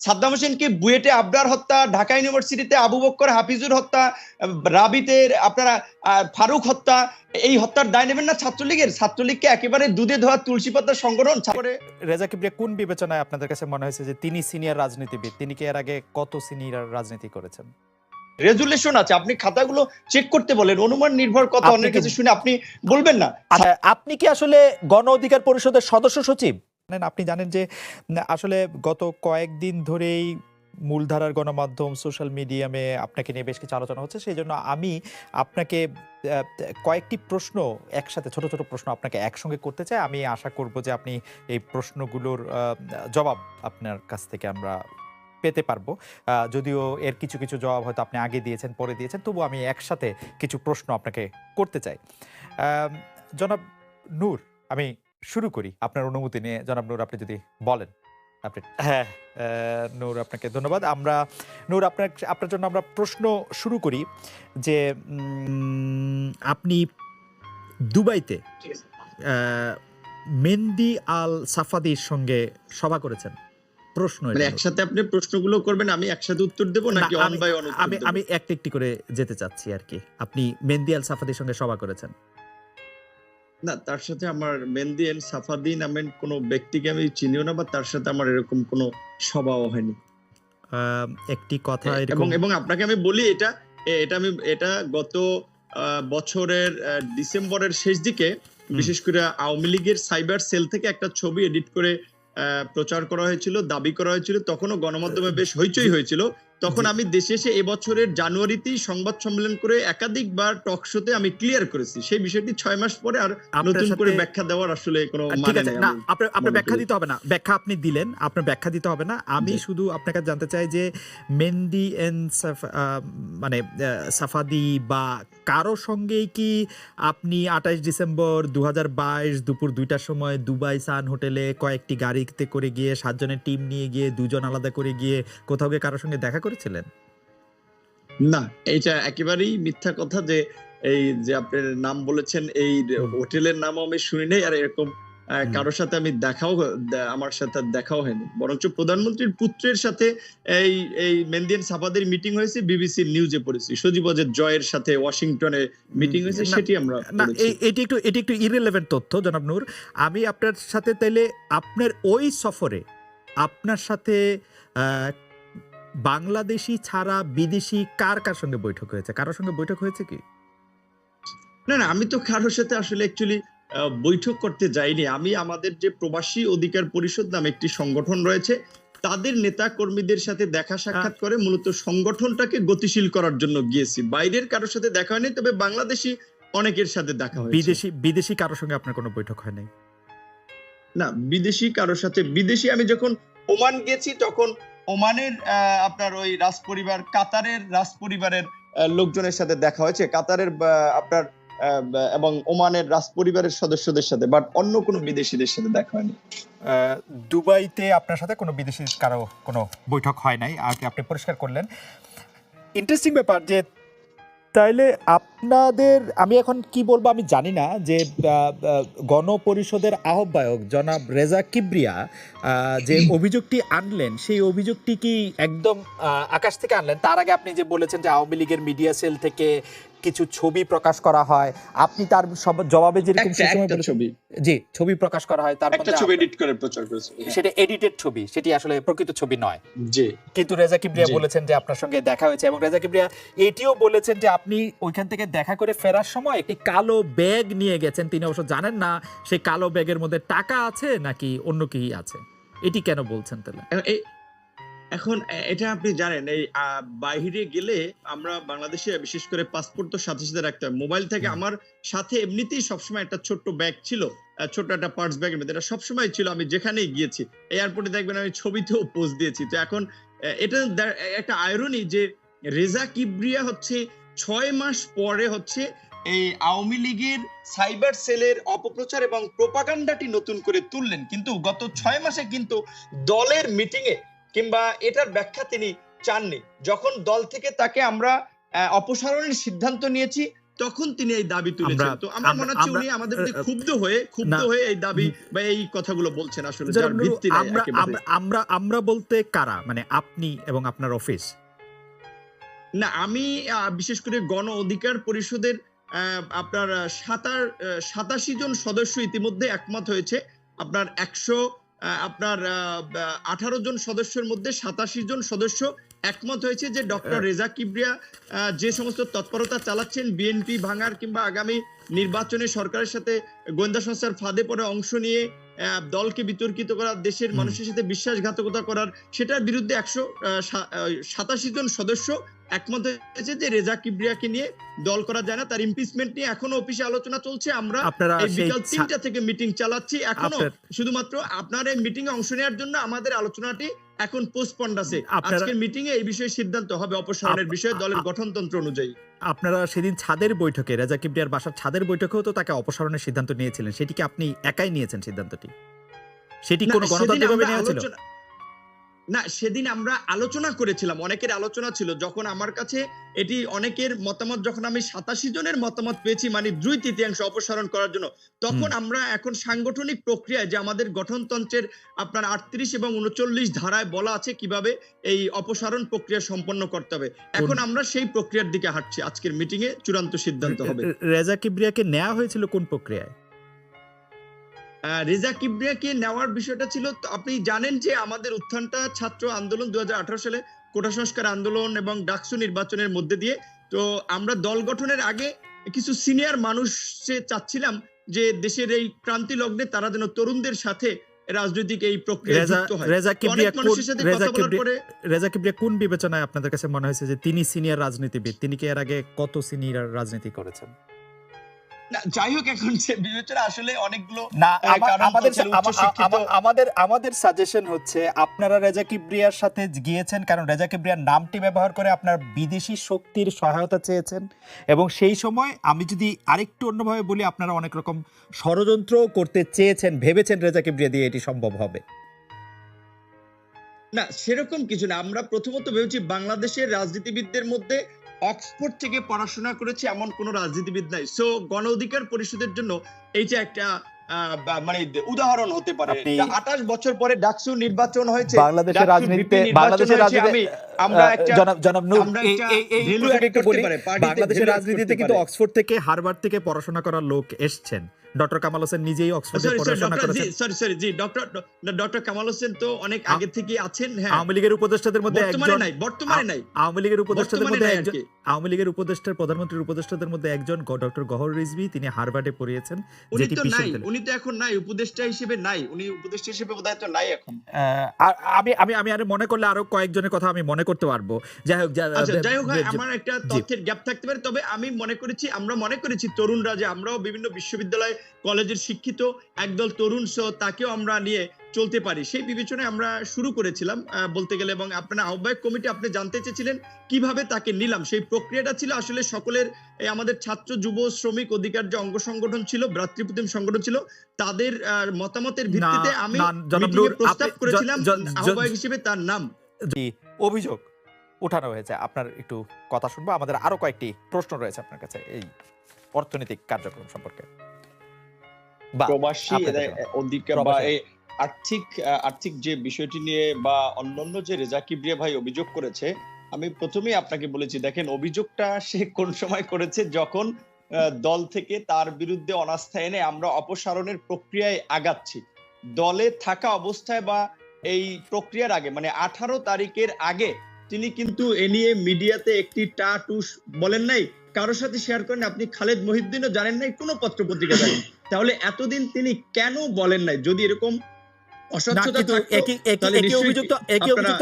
সাদ্দাম হোসেনকে বুয়েটে আবরার হত্যা ঢাকা ইউনিভার্সিটিতে আবু বক্কর হাফিজুর হত্যা আহ, রাবিতের আপনারা ফারুক হত্যা এই হত্যার দায় নেবেন না ছাত্রলীগের। ছাত্রলীগকে একেবারে দুধে ধোয়া তুলসী পাতার সংগঠন রেজা কিবরিয়া কোন বিবেচনায় আপনাদের কাছে মনে হয়েছে যে তিনি সিনিয়র রাজনীতিবিদ? তিনি কি এর আগে কত সিনিয়র রাজনীতি করেছেন? রেজুলেশন আছে আপনি খাতাগুলো চেক করতে বলেন অনুমান নির্ভর কথা আপনি অন্যের কি- কাছে শুনে আপনি বলবেন না। আচ্ছা আপনি কি আসলে গণ অধিকার পরিষদের সদস্য সচিব? জানেন, আপনি জানেন যে আসলে গত কয়েকদিন ধরেই মূলধারার গণমাধ্যম সোশ্যাল মিডিয়ামে আপনাকে নিয়ে বেশ কিছু আলোচনা হচ্ছে। সেই জন্য আমি আপনাকে কয়েকটি প্রশ্ন একসাথে ছোট ছোট প্রশ্ন আপনাকে একসঙ্গে করতে চাই। আমি আশা করব যে আপনি এই প্রশ্নগুলোর জবাব আপনার কাছ থেকে আমরা পেতে পারব। যদিও এর কিছু কিছু জবাব হয়তো আপনি আগে দিয়েছেন পরে দিয়েছেন তবু আমি একসাথে কিছু প্রশ্ন আপনাকে করতে চাই। জনাব নূর আমি শুরু করি। আপনার অনুমতি নিয়ে জনাব নূর আপনি যদি বলেন। আপনি হ্যাঁ। আহ, নূর আপনাকে ধন্যবাদ। আমরা নূর আপনার আপনার জন্য আমরা প্রশ্ন শুরু করি যে আপনি দুবাইতে আহ, মেহেন্দি আল সাফাদির সঙ্গে সভা করেছেন। প্রশ্ন মানে এটা। একসাথে আপনি প্রশ্নগুলো করবেন আমি একসাথে উত্তর দেবো নাকি অন আমি- বাই অন আমি আমি একটি একটি করে যেতে চাচ্ছি আর কি। আপনি মেহেন্দি আল সাফাদির সঙ্গে সভা করেছেন। না তার সাথে আমার মেহেন্দি এন্ড সাফাদি নামের কোনো ব্যক্তিকে আমি চিনিও না বা তার সাথে আমার এরকম কোনো স্বভাব হয়নি। একটি কথা এবং এবং আপনাকে আমি বলি এটা এটা আমি এটা গত বছরের ডিসেম্বরের শেষ দিকে বিশেষ করে আওয়ামী লীগের সাইবার সেল থেকে একটা ছবি এডিট করে আহ, প্রচার করা হয়েছিল দাবি করা হয়েছিল তখনও গণমাধ্যমে বেশ হইচই হয়েছিল। তখন আমি দেশে এসে এবছরের জানুয়ারিতেই সংবাদ সম্মেলন করে একাধিকবার টক শোতে আমি ক্লিয়ার করেছি। সেই বিষয়টি ছয় মাস পরে আর নতুন করে ব্যাখ্যা দেওয়ার আসলে কোনো মানে নেই না আপনার আপনার ব্যাখ্যা দিতে হবে না। ব্যাখ্যা আপনি দিলেন আপনার ব্যাখ্যা দিতে হবে না। আমি শুধু আপনার কাছে জানতে চাই যে মেন্দি এন মানে সাফাদি বা কারও সঙ্গেই কি আপনি আঠাশ ডিসেম্বর দু হাজার বাইশ দুপুর দুইটার সময় দুবাই সান হোটেলে কয়েকটি গাড়িতে করে গিয়ে সাতজনের টিম নিয়ে গিয়ে দুজন আলাদা করে গিয়ে কোথাও গিয়ে কারোর সঙ্গে দেখা করেছিলেন? না এইটা একেবারেই মিথ্যা কথা যে এই যে আপনার নাম বলেছেন এই হোটেলের নামও আমি শুনি নাই আর এরকম কারোর সাথে আমি দেখাও আমার সাথে দেখাও হয়নি। বরঞ্চ প্রধানমন্ত্রীর পুত্রের সাথে এই এই মেন্দিয়ান সাফাদের মিটিং হয়েছে বিবিসি নিউজে পড়েছি। সজীব অজের জয়ের সাথে ওয়াশিংটনে মিটিং হয়েছে সেটি আমরা না এই- এটি একটু এটি একটু ইরেলেভেন্ট তথ্য জনাব নূর। আমি আপনার সাথে তাইলে আপনার ওই সফরে আপনার সাথে বাংলাদেশি ছাড়া বিদেশি কার কার সঙ্গে বৈঠক হয়েছে? কারোর সঙ্গে বৈঠক হয়েছে কি? না না আমি তো কারোর সাথে আসলে অ্যাকচুয়ালি বৈঠক করতে যাইনি। আমি আমাদের যে প্রবাসী অধিকার পরিষদ নামে একটি সংগঠন রয়েছে তাদের নেতা কর্মীদের সাথে দেখা সাক্ষাৎ করে মূলত সংগঠনটাকে গতিশীল করার জন্য গিয়েছি। বাইরের কারোর সাথে দেখা হয়নি তবে বাংলাদেশি অনেকের সাথে দেখা হয়েছে। বিদেশি বিদেশি কারোর সঙ্গে আপনার কোনো বৈঠক হয় নাই না বিদেশি কারোর সাথে বিদেশি আমি যখন ওমান গেছি তখন ওমানের আপনার ওই রাজপরিবার, কাতারের রাজপরিবারের লোকজনের সাথে দেখা হয়েছে। কাতারের আপনার এবং ওমানের রাজপরিবারের সদস্যদের সাথে বাট অন্য কোনো বিদেশিদের সাথে দেখা হয়নি। দুবাইতে আপনার সাথে কোনো বিদেশি কারও কোনো বৈঠক হয় নাই। আর আপনি পরিষ্কার করলেন। ইন্টারেস্টিং ব্যাপার যে তাইলে আপনাদের আমি এখন কি বলব আমি জানি না যে গণপরিষদের আহ্বায়ক জনাব রেজা কিবরিয়া যে অভিযোগটি আনলেন সেই অভিযোগটি কি একদম আকাশ থেকে আনলেন? তার আগে আপনি যে বলেছেন যে আওয়ামী লীগের মিডিয়া সেল থেকে কিছু ছবি প্রকাশ করা হয়। আপনি তার সব জবাবে যেরকম ছবি। জি ছবি প্রকাশ করা হয় তার একটা ছবি এডিট করে প্রচার করেছে। সেটা এডিটেড ছবি সেটি আসলে প্রকৃত ছবি নয়। জি। কিন্তু রেজা কিবরিয়া বলেছেন যে আপনার সঙ্গে দেখা হয়েছে এবং রেজা কিবরিয়া এটিও বলেছেন যে আপনি ওইখান থেকে দেখা করে ফেরার সময় একটি কালো ব্যাগ নিয়ে গেছেন। তিনি অবশ্য জানেন না সেই কালো ব্যাগের মধ্যে টাকা আছে নাকি অন্য কি আছে। এটি কেন বলছেন তাহলে? এখন এটা আপনি জানেন এই বাইরে গেলে আমরা বাংলাদেশে বিশেষ করে পাসপোর্ট তো সাথে সাথে রাখতে হয়। মোবাইল থেকে আমার সাথে এমনিতেই সবসময় একটা ছোট্ট ব্যাগ ছিল ছোট্ট একটা পার্স ব্যাগের মধ্যে। এটা সবসময় ছিল আমি যেখানেই গিয়েছি। এয়ারপোর্টে দেখবেন আমি ছবিতেও পোজ দিয়েছি। তো এখন এটা একটা আয়রনি যে রেজা কিবরিয়া হচ্ছে ছয় মাস পরে হচ্ছে এই আওয়ামী লীগের সাইবার সেলের অপপ্রচার এবং প্রোপাগান্ডাটি নতুন করে তুললেন। কিন্তু গত ছয় মাসে কিন্তু দলের মিটিং এ কিংবা এটার ব্যাখ্যা তিনি চাননি। যখন দল থেকে তাকে আমরা অপসারণের সিদ্ধান্ত নিয়েছি তখন তিনি এই দাবি তুলেছেন। তো আমার মনে হচ্ছে উনি আমাদের প্রতি ক্ষুব্ধ হয়ে ক্ষুব্ধ হয়ে এই দাবি। বা এই কথাগুলো বলছেন আসলে যার ভিত্তি নাই আমরা আমরা আমরা বলতে কারা? মানে আপনি এবং আপনার অফিস? না আমি বিশেষ করে গণ অধিকার পরিষদের আহ, আপনার সাতার সাতাশি জন সদস্য ইতিমধ্যে একমত হয়েছে। আপনার একশো আপনার আঠারো জন সদস্যের মধ্যে সাতাশি জন সদস্য একমত হয়েছে যে ডক্টর রেজা কিবরিয়া আহ, যে সমস্ত তৎপরতা চালাচ্ছেন বিএনপি ভাঙার কিংবা আগামী নির্বাচনে সরকারের সাথে গোয়েন্দা সংস্থার ফাঁদে পড়ে অংশ নিয়ে দলকে বিতর্কিত করা দেশের মানুষের সাথে বিশ্বাসঘাতকতা করার সেটার বিরুদ্ধে একশো সাতাশি জন সদস্য একমত হয়েছে যে রেজা কিবরিয়াকে নিয়ে দল করা যায় না। তার ইমপিচমেন্ট নিয়ে এখনও অফিসে আলোচনা চলছে। আমরা বিকাল তিনটা থেকে মিটিং চালাচ্ছি। এখনও শুধুমাত্র আপনার এই মিটিং এ অংশ নেওয়ার জন্য আমাদের আলোচনাটি এখন পোস্টপন্ড আছে। আজকের মিটিং এ এই বিষয়ে সিদ্ধান্ত হবে। অপসারণের বিষয়ে দলের গঠনতন্ত্র অনুযায়ী। আপনারা সেদিন ছাদের বৈঠকে রাজা কিবরিয়ার বাসার ছাদের বৈঠকেও তো তাকে অপসারণের সিদ্ধান্ত নিয়েছিলেন। সেটিকে আপনি একাই নিয়েছেন সিদ্ধান্তটি? সেটি কোনো গণতান্ত্রিকভাবে নেওয়া ছিল? না সেদিন আমরা আলোচনা করেছিলাম অনেকের আলোচনা ছিল যখন আমার কাছে এটি অনেকের মতামত যখন আমি সাতাশি জনের মতামত পেয়েছি মানে দুই তৃতীয়াংশ অপসারণ করার জন্য তখন আমরা এখন সাংগঠনিক প্রক্রিয়ায় যে আমাদের গঠনতন্ত্রের আপনার আটত্রিশ এবং উনচল্লিশ ধারায় বলা আছে কীভাবে এই অপসারণ প্রক্রিয়া সম্পন্ন করতে হবে এখন আমরা সেই প্রক্রিয়ার দিকে হাঁটছি আজকের মিটিং এ চূড়ান্ত সিদ্ধান্ত হবে। রেজা কিবরিয়াকে নেওয়া হয়েছিল কোন প্রক্রিয়ায়? রেজা কিবরিয়াকে নেওয়ার বিষয়টা ছিল আপনি জানেন যে আমাদের উত্থানটা ছাত্র আন্দোলন দু সালে কোটা সংস্কার আন্দোলন এবং ডাকসু নির্বাচনের মধ্যে দিয়ে তো আমরা দল গঠনের আগে কিছু সিনিয়র মানুষ চাচ্ছিলাম যে দেশের এই ক্রান্তি লগ্নে তারা যেন তরুণদের সাথে রাজনৈতিক এই প্রক্রিয়া রেজা কিবরিয়া কোন- বিবেচনায় আপনাদের কাছে মনে হয়েছে যে তিনি সিনিয়র রাজনীতিবিদ? তিনি কি এর আগে কত সিনিয়র রাজনীতি করেছেন? যাই হোক এখন সে বিবেচনা আসলে অনেকগুলো না আমাদের আমাদের সাজেশন হচ্ছে আপনারা রেজা কিবরিয়ার সাথে গিয়েছেন কারণ রেজা কিবরিয়ার নামটি ব্যবহার করে আপনার বিদেশি শক্তির সহায়তা চেয়েছেন। এবং সেই সময় আমি যদি আরেকটু অন্যভাবে বলি আপনারা অনেক রকম ষড়যন্ত্র করতে চেয়েছেন ভেবেছেন রেজা কিবরিয়া দিয়ে এটি সম্ভব হবে। না সেরকম কিছু না। আমরা প্রথমত ভেবেছি বাংলাদেশের রাজনীতিবিদদের মধ্যে অক্সফোর্ড থেকে পড়াশোনা করেছে এমন কোন রাজনীতিবিদ নাই। সো গণ অধিকার পরিষদের জন্য এই যে একটা আহ, মানে উদাহরণ হতে পারে। আঠাশ বছর পরে ডাকসু নির্বাচন হয়েছে। বাংলাদেশের ডাকসুর রাজনীতিতে নির্বাচন বাংলাদেশের হয়েছে, রাজনীতি আমরা একটা- জনাব বাংলাদেশের রাজনীতিতে কিন্তু অক্সফোর্ড থেকে হার্ভার্ড থেকে পড়াশোনা করার লোক এসছেন। ডক্টর কামাল হোসেন নিজেই অক্সফোর্ডে পড়াশোনা করেছেন। সরি সরি জি ডক্টর ডক্টর কামাল হোসেন তো অনেক আগে থেকে আছেন হ্যাঁ। আওয়ামী লীগের উপদেষ্টাদের মধ্যে বর্তমানে একজন নাই বর্তমানে নাই। আওয়ামী লীগের উপদেষ্টাদের মধ্যে একজন আওয়ামী লীগের উপদেষ্টার প্রধানমন্ত্রীর উপদেষ্টাদের মধ্যে একজন ডক্টর গহর রিজভি তিনি হার্ভার্ডে পড়িয়েছেন উনি যেটি তো নাই উনি তো এখন নাই উপদেষ্টা হিসেবে নাই উনি উপদেষ্টা হিসেবে বোধহয় তো নাই এখন। আমি আমি আমি আরে মনে করলে আরও কয়েকজনের কথা আমি মনে করতে পারব। যাই হোক আচ্ছা যাই হোক আমার একটা তথ্যের গ্যাপ থাকতে পারে তবে আমি মনে করেছি আমরা মনে করেছি তরুণরা যে আমরাও বিভিন্ন বিশ্ববিদ্যালয় কলেজের শিক্ষিত একদল তরুণ সহ তাকেও আমরা নিয়ে চলতে পারি। সেই বিবেচনায় আমরা শুরু করেছিলাম বলতে গেলে এবং আপনার আহ্বায়ক কমিটি আপনি জানতে চেয়েছিলেন কীভাবে তাকে নিলাম। সেই প্রক্রিয়াটা ছিল আসলে সকলের আমাদের ছাত্র যুব শ্রমিক অধিকার যে অঙ্গ সংগঠন ছিল ভ্রাতৃপ্রতিম সংগঠন ছিল তাদের মতামতের ভিত্তিতে আমি প্রস্তাব করেছিলাম আহ্বায়ক হিসেবে তার নাম। অভিযোগ উঠানো হয়েছে। আপনার একটু কথা শুনব। আমাদের আরও কয়েকটি প্রশ্ন রয়েছে আপনার কাছে এই অর্থনৈতিক কার্যক্রম সম্পর্কে। প্রবাসী বা এই আর্থিক আর্থিক যে বিষয়টি নিয়ে বা অন্যান্য যে রেজা কিবরিয়া ভাই অভিযোগ করেছে আমি প্রথমেই আপনাকে বলেছি দেখেন অভিযোগটা সে কোন সময় করেছে? যখন দল থেকে তার বিরুদ্ধে অনাস্থা এনে আমরা অপসারণের প্রক্রিয়ায় আগাচ্ছি। দলে থাকা অবস্থায় বা এই প্রক্রিয়ার আগে মানে আঠারো তারিখের আগে তিনি কিন্তু এ নিয়ে মিডিয়াতে একটি টা টুস বলেন নাই কারোর সাথে শেয়ার করেন আপনি খালেদ মহিউদ্দিনও জানেন নাই কোনো পত্র পত্রিকা জানেন তাহলে এতদিন তিনি কেন বলেন নাই? যদি এরকম কিন্তু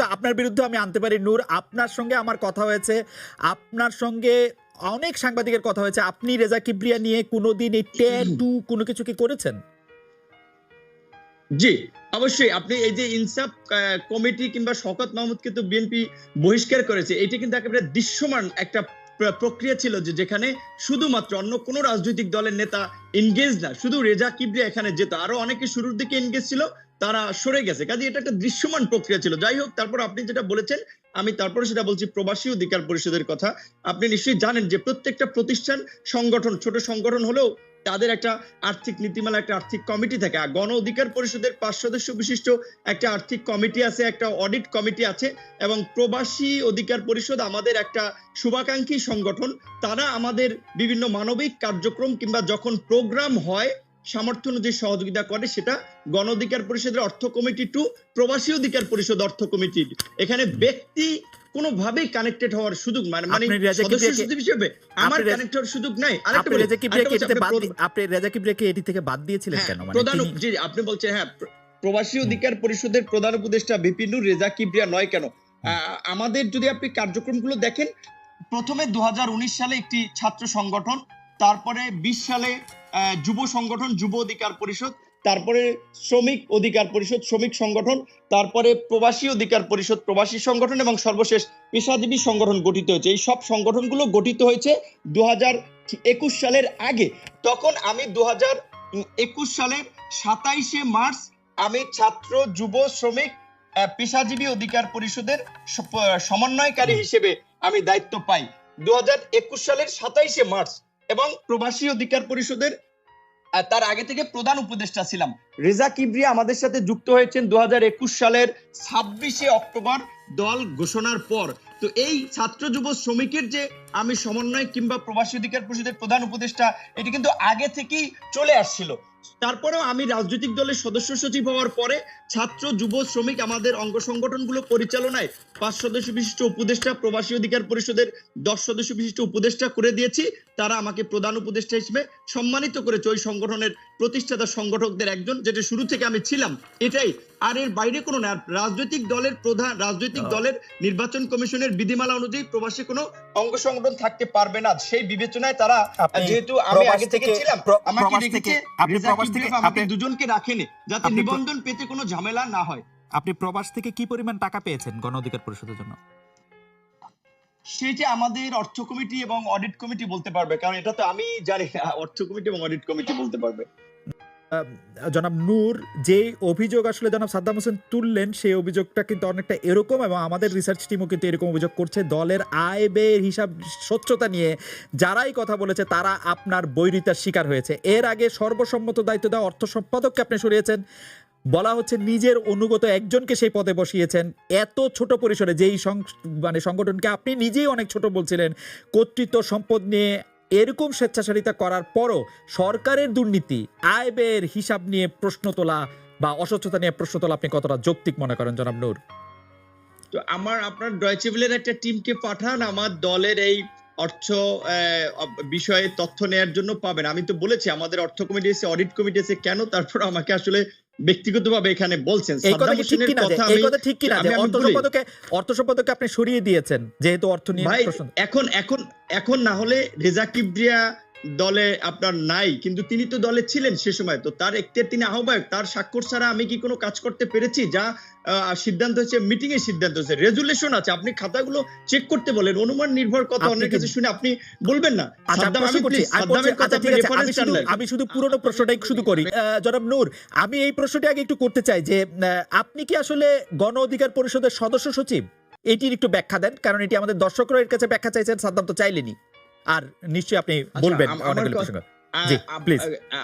আপনারা- বিরুদ্ধে আমি আনতে পারি। নূর আপনার সঙ্গে আমার কথা হয়েছে। আপনার সঙ্গে অনেক সাংবাদিকের কথা হয়েছে। আপনি রেজা কিবরিয়া নিয়ে কোনোদিন এই ট্যাটু কোনো কিছু কি করেছেন? জি অবশ্যই। আপনি এই যে ইনসাফ কমিটি কিংবা শকত মাহমুদকে তো বিএনপি বহিষ্কার করেছে এটি কিন্তু একেবারে দৃশ্যমান একটা প্রক্রিয়া ছিল যে যেখানে শুধুমাত্র অন্য কোনো রাজনৈতিক দলের নেতা এনগেজ না, শুধু রেজা কিবরিয়া এখানে যেত। আরও অনেকে শুরুর দিকে এনগেজ ছিল, তারা সরে গেছে। কাজে এটা একটা দৃশ্যমান প্রক্রিয়া ছিল। যাই হোক, তারপর আপনি যেটা বলেছেন, আমি তারপরে সেটা বলছি প্রবাসী অধিকার পরিষদের কথা। আপনি নিশ্চয়ই জানেন যে প্রত্যেকটা প্রতিষ্ঠান, সংগঠন, ছোট সংগঠন হলেও তাদের একটা আর্থিক নীতিমালা, একটা আর্থিক কমিটি থাকে। আর গণ অধিকার পরিষদের পাঁচ সদস্য বিশিষ্ট একটা আর্থিক কমিটি আছে, একটা অডিট কমিটি আছে এবং প্রবাসী অধিকার পরিষদ আমাদের একটা শুভাকাঙ্ক্ষী সংগঠন। তারা আমাদের বিভিন্ন মানবিক কার্যক্রম কিংবা যখন প্রোগ্রাম হয়, সামর্থ্য অনুযায়ী সহযোগিতা করে, সেটা গণ অধিকার পরিষদের অর্থ কমিটি টু প্রবাসী অধিকার পরিষদ অর্থ কমিটি। এখানে ব্যক্তি কোনোভাবেই কানেক্টেড হওয়ার সুযোগ মানে মানে সদস্য হিসেবে আমার কানেক্ট হওয়ার সুযোগ নাই। আরেকটা আপনি বলি, রেজা কিবরিয়াকে আরেকটা এটিতে বাদ আপনি দি- আপনি এটি থেকে বাদ দিয়েছিলেন হ্যাঁ, কেন? মানে প্রধান জি আপনি বলছেন হ্যাঁ প্রবাসী অধিকার পরিষদের প্রধান উপদেষ্টা বিপিনুর রেজা কিবরিয়া নয় কেন? আহ, আমাদের যদি আপনি কার্যক্রমগুলো দেখেন প্রথমে দু হাজার উনিশ সালে একটি ছাত্র সংগঠন তারপরে বিশ সালে আহ, যুব সংগঠন যুব অধিকার পরিষদ তারপরে শ্রমিক অধিকার পরিষদ শ্রমিক সংগঠন তারপরে প্রবাসী অধিকার পরিষদ প্রবাসী সংগঠন এবং সর্বশেষ পেশাজীবী সংগঠন গঠিত হয়েছে। এই সব সংগঠনগুলো গঠিত হয়েছে দু একুশ সালের আগে। তখন আমি দু একুশ সালের সাতাইশে মার্চ আমি ছাত্র যুব শ্রমিক পেশাজীবী অধিকার পরিষদের সমন্বয়কারী হিসেবে আমি দায়িত্ব পাই। দু একুশ সালের সাতাইশে মার্চ এবং প্রবাসী অধিকার পরিষদের তার আগে থেকে প্রধান উপদেষ্টা ছিলাম। রেজা কিবরিয়া আমাদের সাথে যুক্ত হয়েছেন দু হাজার একুশ সালের ছাব্বিশে অক্টোবর দল ঘোষণার পর। তো এই ছাত্র যুব শ্রমিকের যে আমি সমন্বয় কিংবা প্রবাসী অধিকার পরিষদের প্রধান উপদেষ্টা, এটি কিন্তু আগে থেকেই চলে আসছিল। তারপরেও আমি রাজনৈতিক দলের সদস্য সচিব হওয়ার পরে ছাত্র যুব শ্রমিক আমাদের অঙ্গ সংগঠনগুলো পরিচালনায় পাঁচ সদস্য বিশিষ্ট উপদেষ্টা প্রবাসী অধিকার পরিষদের দশ সদস্য বিশিষ্ট উপদেষ্টা করে দিয়েছি। তারা আমাকে প্রধান উপদেষ্টা হিসেবে সম্মানিত করেছে ওই সংগঠনের প্রতিষ্ঠাতা সংগঠকদের একজন যেটা শুরু থেকে আমি ছিলাম। এটাই। আর এর বাইরে কোনো না রাজনৈতিক দলের প্রধান রাজনৈতিক দলের নির্বাচন কমিশনের বিধিমালা অনুযায়ী প্রবাসী কোনো অঙ্গ সংগঠন থাকতে পারবে না। সেই বিবেচনায় তারা যেহেতু আমি আগে থেকে ছিলাম আমাকে প্রবাস প্রবাস থেকে- আপনি- দুজনকে রাখেনি যাতে নিবন্ধন পেতে কোনো ঝামেলা না হয়। আপনি প্রবাস থেকে কি পরিমাণ টাকা পেয়েছেন গণ অধিকার পরিষদের জন্য? সেটা আমাদের অর্থ কমিটি এবং অডিট কমিটি বলতে পারবে কারণ এটা তো আমি জানি অর্থ কমিটি এবং অডিট কমিটি বলতে পারবে। জনাব নূর, যে অভিযোগ আসলে জনাব সাদ্দাম হোসেন তুললেন, সেই অভিযোগটা কিন্তু অনেকটা এরকম এবং আমাদের রিসার্চ টিমও কিন্তু এরকম অভিযোগ করছে। দলের আয় ব্যয়ের হিসাব স্বচ্ছতা নিয়ে যারাই কথা বলেছে, তারা আপনার বৈরিতার শিকার হয়েছে। এর আগে সর্বসম্মত দায়িত্ব দেওয়া অর্থ সম্পাদককে আপনি সরিয়েছেন। বলা হচ্ছে নিজের অনুগত একজনকে সেই পদে বসিয়েছেন। এত ছোট পরিসরে যেই মানে সংগঠনকে আপনি নিজেই অনেক ছোট বলছিলেন, কর্তৃত্ব সম্পদ নিয়ে এরকম স্বেচ্ছাচারিতা করার পরও সরকারের দুর্নীতি আয় ব্যয়ের হিসাব নিয়ে প্রশ্ন তোলা বা অস্বচ্ছতা নিয়ে প্রশ্ন তোলা আপনি কতটা যৌক্তিক মনে করেন, জনাব নূর? তো আমার, আপনার ডয়চেভিলের একটা টিমকে পাঠান, আমার দলের এই অর্থ বিষয়ে তথ্য নেয়ার জন্য পাবেন। আমি তো বলেছি, আমাদের অর্থ কমিটি এসে অডিট কমিটি এসে কেন তারপর আমাকে আসলে ব্যক্তিগতভাবে এখানে বলছেন এই কথা ঠিক কিনা এই কথা ঠিক কিনা যে? আপনি সরিয়ে দিয়েছেন যেহেতু অর্থ নিয়ে এখন এখন এখন না হলে রেজা কিবরিয়া দলে আপনার নাই কিন্তু তিনি তো দলে ছিলেন সে সময়। তো তার এখতিয়ার তিনি আহ্বায়ক তার স্বাক্ষর ছাড়া আমি কি কোনো কাজ করতে পেরেছি? যা সিদ্ধান্ত হচ্ছে মিটিং এর সিদ্ধান্ত হচ্ছে। রেজুলেশন আছে আপনি খাতাগুলো চেক করতে বলেন। অনুমান নির্ভর কথা আপনি অন্যের কি- কাছে শুনে আপনি বলবেন না। আচ্ছা আচ্ছা। আমি শুধু পুরনো প্রশ্নটাই শুধু করি। জনাব নূর আমি এই প্রশ্নটি আগে একটু করতে চাই যে আপনি কি আসলে গণ অধিকার পরিষদের সদস্য সচিব? এটির একটু ব্যাখ্যা দেন কারণ এটি আমাদের দর্শকরা এর কাছে ব্যাখ্যা চাইছেন সাদ্দাম তো চাইলেনি আর নিশ্চয়ই আপনি আচ্ছা, বলবেন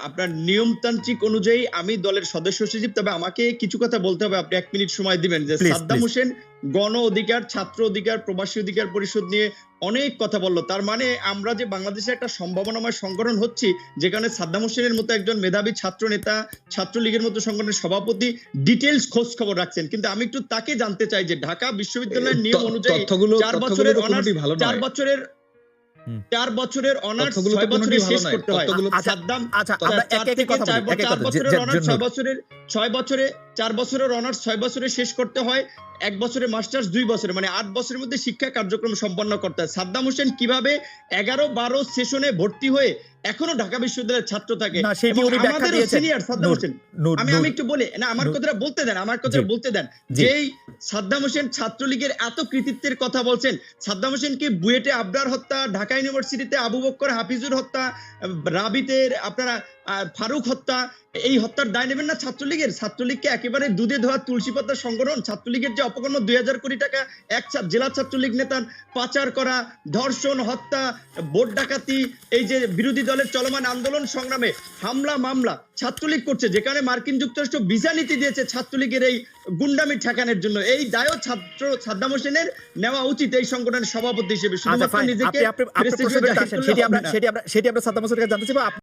আপনার নিয়মতান্ত্রিক অনুযায়ী আমি দলের সদস্য সচিব তবে আমাকে কিছু কথা বলতে হবে। আপনি এক মিনিট সময় দিবেন। যে সাদ্দাম হোসেন গণ অধিকার ছাত্র অধিকার প্রবাসী অধিকার পরিষদ নিয়ে অনেক কথা বলল। তার মানে আমরা যে বাংলাদেশে একটা সম্ভাবনাময় সংগঠন হচ্ছি যেখানে সাদ্দাম হোসেনের মতো একজন মেধাবী ছাত্র নেতা ছাত্রলীগের মতো সংগঠনের সভাপতি ডিটেলস খোঁজ খবর রাখছেন। কিন্তু আমি একটু তাকে জানতে চাই যে ঢাকা বিশ্ববিদ্যালয়ের নিয়ম অনুযায়ী চার বছরের চার বছরের। চার বছরের অনার্স ছয় বছরে শেষ করতে হয়। আচ্ছা, সাদ্দাম আচ্ছা আমরা এক একে একে থেকে কথা চার বলি একে চার কথা বছরের যে- অনার্স ছয় বছরের ছয় বছরে চার বছরের অনার্স ছয় বছরে শেষ করতে হয় এক বছরে মাস্টার্স দুই বছরে মানে আট বছরের মধ্যে শিক্ষা কার্যক্রম সম্পন্ন করতে হয়। সাদ্দাম হোসেন কীভাবে এগারো বারো সেশনে ভর্তি হয়ে এখনও ঢাকা বিশ্ববিদ্যালয়ের ছাত্র থাকে? দিয়েছেন। সিনিয়র সাদ্দাম হোসেন। আমি আমি একটু বলি না আমার কথাটা বলতে দেন আমার কথাটা বলতে দেন। যেই সাদ্দাম হোসেন ছাত্রলীগের এত কৃতিত্বের কথা বলছেন সাদ্দাম হোসেনকে বুয়েটে আবরার হত্যা ঢাকা ইউনিভার্সিটিতে আবু বক্কর হাফিজুর হত্যা রাবিতের আপনারা ফারুক হত্যা এই হত্যার দায় নেবেন না ছাত্রলীগের। ছাত্রলীগকে একেবারে দুধে ধোয়া তুলসী পাতার সংগঠন। ছাত্রলীগের যে অপকর্ম দুই হাজার কোটি টাকা এক জেলা ছাত্রলীগ নেতার পাচার করা ধর্ষণ হত্যা ভোট ডাকাতি এই যে বিরোধী দলের চলমান আন্দোলন সংগ্রামে হামলা মামলা ছাত্রলীগ করছে যেখানে মার্কিন যুক্তরাষ্ট্র ভিসা নীতি দিয়েছে ছাত্রলীগের এই গুন্ডামি ঠেকানোর জন্য। এই দায়ও ছাত্র সাদ্দাম হোসেনের নেওয়া উচিত এই সংগঠনের সভাপতি হিসেবে। আচ্ছা শুধুমাত্র নিজেকে সেটি আমরা না। সেটি আমরা সেটি আমরা সাদ্দাম হোসেনের কাছে জানতে চাইব।